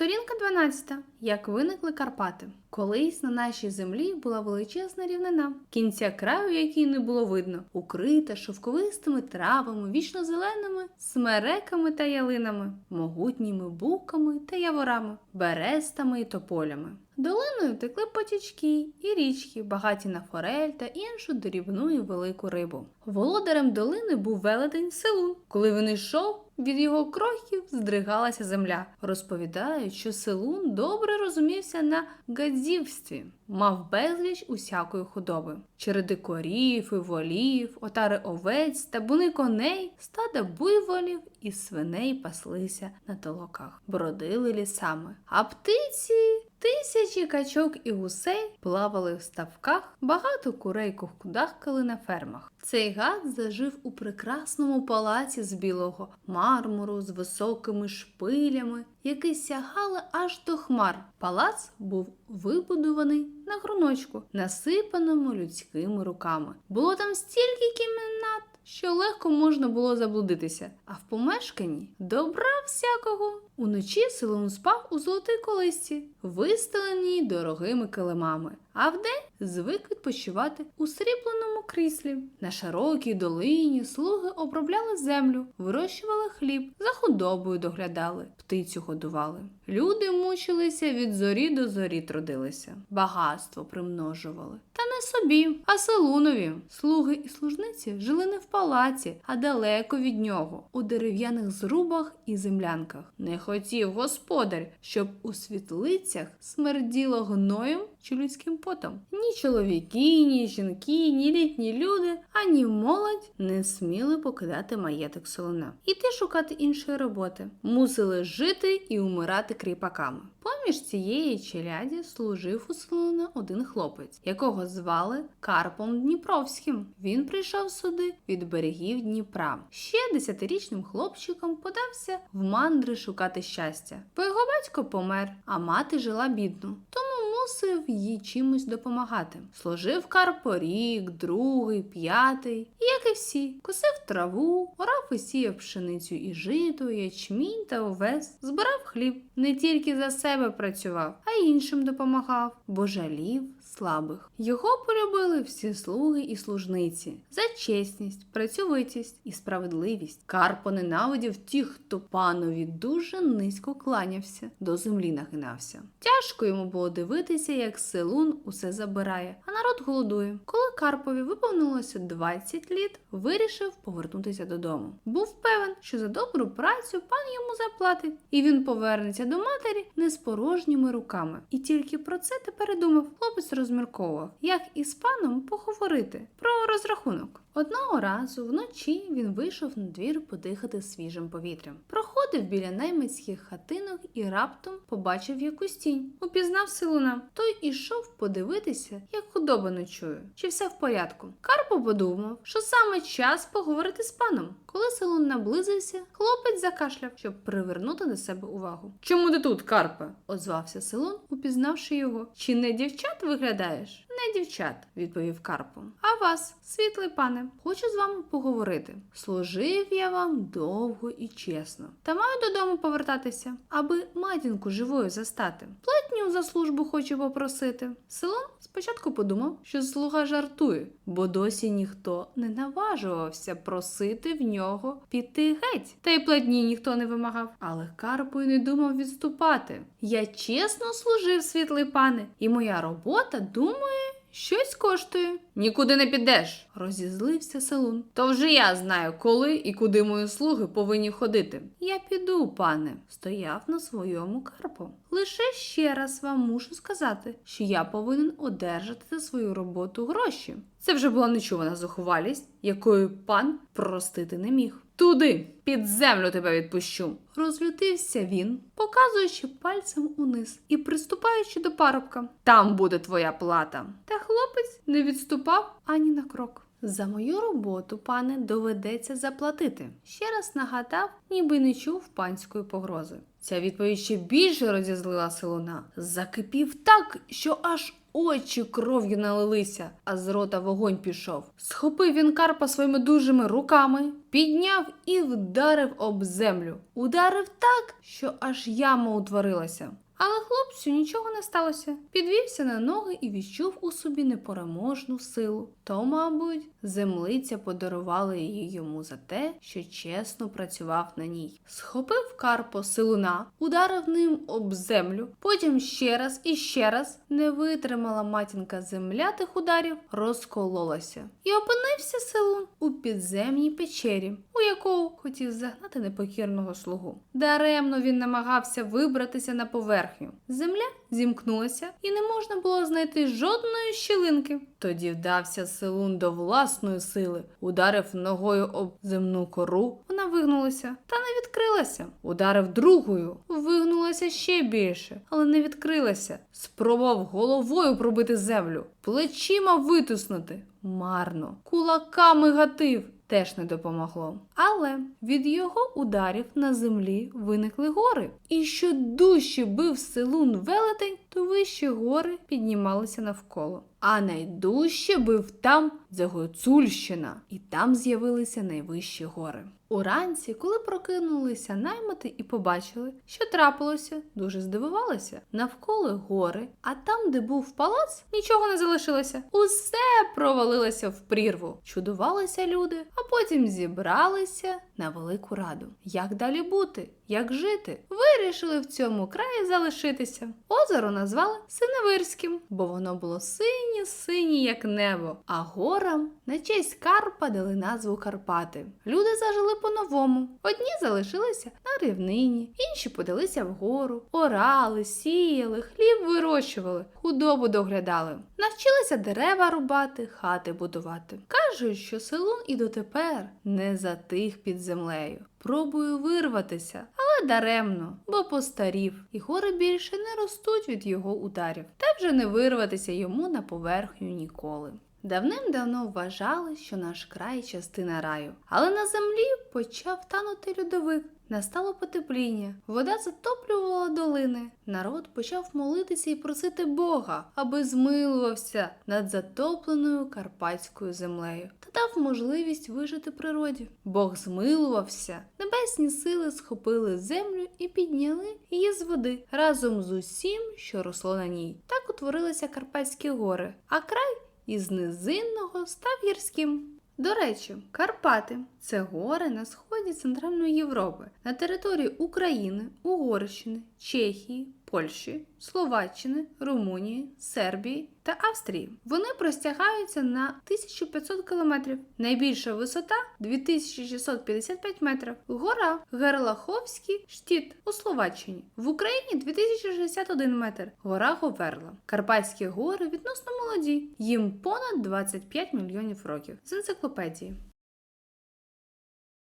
Сторінка 12. Як виникли Карпати. Колись на нашій землі була величезна рівнина, кінця краю, якій не було видно, укрита шовковистими травами, вічно зеленими смереками та ялинами, могутніми буками та яворами, берестами і тополями. Долиною текли потічки і річки, багаті на форель та іншу дрібну і велику рибу. Володарем долини був велетень Селун. Коли він йшов, від його кроків здригалася земля. Розповідають, що Селун добре розумівся на гадзівстві, мав безліч усякої худоби. Череди корів і волів, отари овець, табуни коней, стада буйволів і свиней паслися на толоках, бродили лісами. А птиці Тисячі качок і гусей плавали в ставках, багато курей кухкудахкали на фермах. Цей гад зажив у прекрасному палаці з білого мармуру, з високими шпилями, які сягали аж до хмар. Палац був вибудований на груночку, насипаному людськими руками. Було там стільки кімнат, що легко можна було заблудитися, а в помешканні добра всякого. Уночі Селун спав у золотій колисці, вистеленій дорогими килимами, а вдень звик відпочивати у срібленому кріслі. На широкій долині слуги обробляли землю, вирощували хліб, за худобою доглядали, птицю годували. Люди мучилися від зорі до зорі трудилися, багатство примножували. Та не собі, а селунові. Слуги і служниці жили не в палаці, а далеко від нього, у дерев'яних зрубах і землянках. Не хотів господар, щоб у світлицях смерділо гноєм чи людським потом. Ні чоловіки, ні жінки, ні літні люди, ані молодь не сміли покидати маєток солона. Іти шукати іншої роботи. Мусили жити і умирати кріпаками. Поміж цієї челяді служив у Солона один хлопець, якого звали Карпом Дніпровським. Він прийшов сюди від берегів Дніпра. Ще десятирічним хлопчиком подався в мандри шукати щастя, бо його батько помер, а мати жила бідно. Тому мусив їй чимось допомагати. Служив Карпо рік, другий, п'ятий, як і всі, косив траву, орав і сіяв пшеницю і жито, ячмінь та овес, збирав хліб. Не тільки за себе працював, а й іншим допомагав, бо жалів слабих. Його полюбили всі слуги і служниці за чесність, працьовитість і справедливість. Карпо ненавидів тих, хто панові дуже низько кланявся, до землі нагинався. Тяжко йому було дивитися, як селун усе забирає, а народ голодує. Коли Карпові виповнилося 20 літ, вирішив повернутися додому. Був певен, що за добру працю пан йому заплатить, і він повернеться до матері не з порожніми руками. І тільки про це тепер думав. Хлопець розмірковував, як із паном поговорити про розрахунок. Одного разу вночі він вийшов на двір подихати свіжим повітрям. Проходив біля наймицьких хатинок і раптом побачив якусь тінь. Упізнав силуна. Той ішов подивитися, як худоба ночує, чи все в порядку. Карпо подумав, що саме час поговорити з паном. Коли селун наблизився, хлопець закашляв, щоб привернути до себе увагу. Чому ти тут, Карпе? озвався селун, упізнавши його. Чи не дівчат виглядаєш? Не дівчат, відповів Карпо. А вас, світлий пане, хочу з вами поговорити. Служив я вам довго і чесно. Та маю додому повертатися, аби матінку живою застати. Платню за службу хочу попросити. Селон спочатку подумав, що слуга жартує, бо досі ніхто не наважувався просити в нього піти геть. Та й платні ніхто не вимагав. Але Карпо й не думав відступати. Я чесно служив, світлий пане, і моя робота, думаю, щось коштує. Нікуди не підеш, розізлився Селун. То вже я знаю, коли і куди мої слуги повинні ходити. Я піду, пане, стояв на своєму Карпо. Лише ще раз вам мушу сказати, що я повинен одержати за свою роботу гроші. Це вже була нечувана зухвалість, якої пан простити не міг. Туди, під землю тебе відпущу. Розлютився він, показуючи пальцем униз і приступаючи до парубка. Там буде твоя плата. Та хлопець не відступав ані на крок. За мою роботу, пане, доведеться заплатити. Ще раз нагадав, ніби не чув панської погрози. Ця відповідь ще більше розізлила Селуна. Закипів так, що аж очі кров'ю налилися, а з рота вогонь пішов. Схопив він карпа своїми дужими руками, підняв і вдарив об землю. Ударив так, що аж яма утворилася. Але хлопцю нічого не сталося. Підвівся на ноги і відчув у собі непереможну силу. То, мабуть, землиця подарувала її йому за те, що чесно працював на ній. Схопив Карпо силуна, ударив ним об землю, потім ще раз і ще раз не витримала матінка земля тих ударів, розкололася. І опинився силун у підземній печері, у яку хотів загнати непокірного слугу. Даремно він намагався вибратися на поверхню. Земля зімкнулася, і не можна було знайти жодної щілинки. Тоді вдався Селун до власної сили, ударив ногою об земну кору, вона вигнулася та не відкрилася. Ударив другою, вигнулася ще більше, але не відкрилася. Спробував головою пробити землю, плечима витиснути. Марно, кулаками гатив. Теж не допомогло. Але від його ударів на землі виникли гори. І що дужче бив селун велетень, то вищі гори піднімалися навколо. А найдужче бив там, Загоцульщина, і там з'явилися найвищі гори. Уранці, коли прокинулися наймити і побачили, що трапилося, дуже здивувалися. Навколо гори, а там, де був палац, нічого не залишилося. Усе провалилося в прірву. Чудувалися люди, а потім зібралися на велику раду. Як далі бути? Як жити? Вирішили в цьому краї залишитися. Озеро назвали Синевирським, бо воно було синє, синє, як небо, а горам на честь Карпа дали назву Карпати. Люди зажили по-новому. Одні залишилися на рівнині, інші подалися вгору, орали, сіяли, хліб вирощували, худобу доглядали. Навчилися дерева рубати, хати будувати. Кажуть, що селун і дотепер не затих під землею. Пробую вирватися, але даремно, бо постарів, і гори більше не ростуть від його ударів, та вже не вирватися йому на поверхню ніколи. Давним-давно вважали, що наш край частина раю, але на землі почав танути льодовик. Настало потепління, вода затоплювала долини. Народ почав молитися і просити Бога, аби змилувався над затопленою карпатською землею та дав можливість вижити природі. Бог змилувався, небесні сили схопили землю і підняли її з води разом з усім, що росло на ній. Так утворилися Карпатські гори, а край із низинного став гірським. До речі, Карпати це гори на сході Центральної Європи на території України, Угорщини, Чехії, Польщі, Словаччини, Румунії, Сербії та Австрії. Вони простягаються на 1500 кілометрів. Найбільша висота 2655 метрів. Гора Герлаховський штіт у Словаччині. В Україні 2061 метр. Гора Говерла. Карпатські гори відносно молоді. Їм понад 25 мільйонів років. З енциклопедії.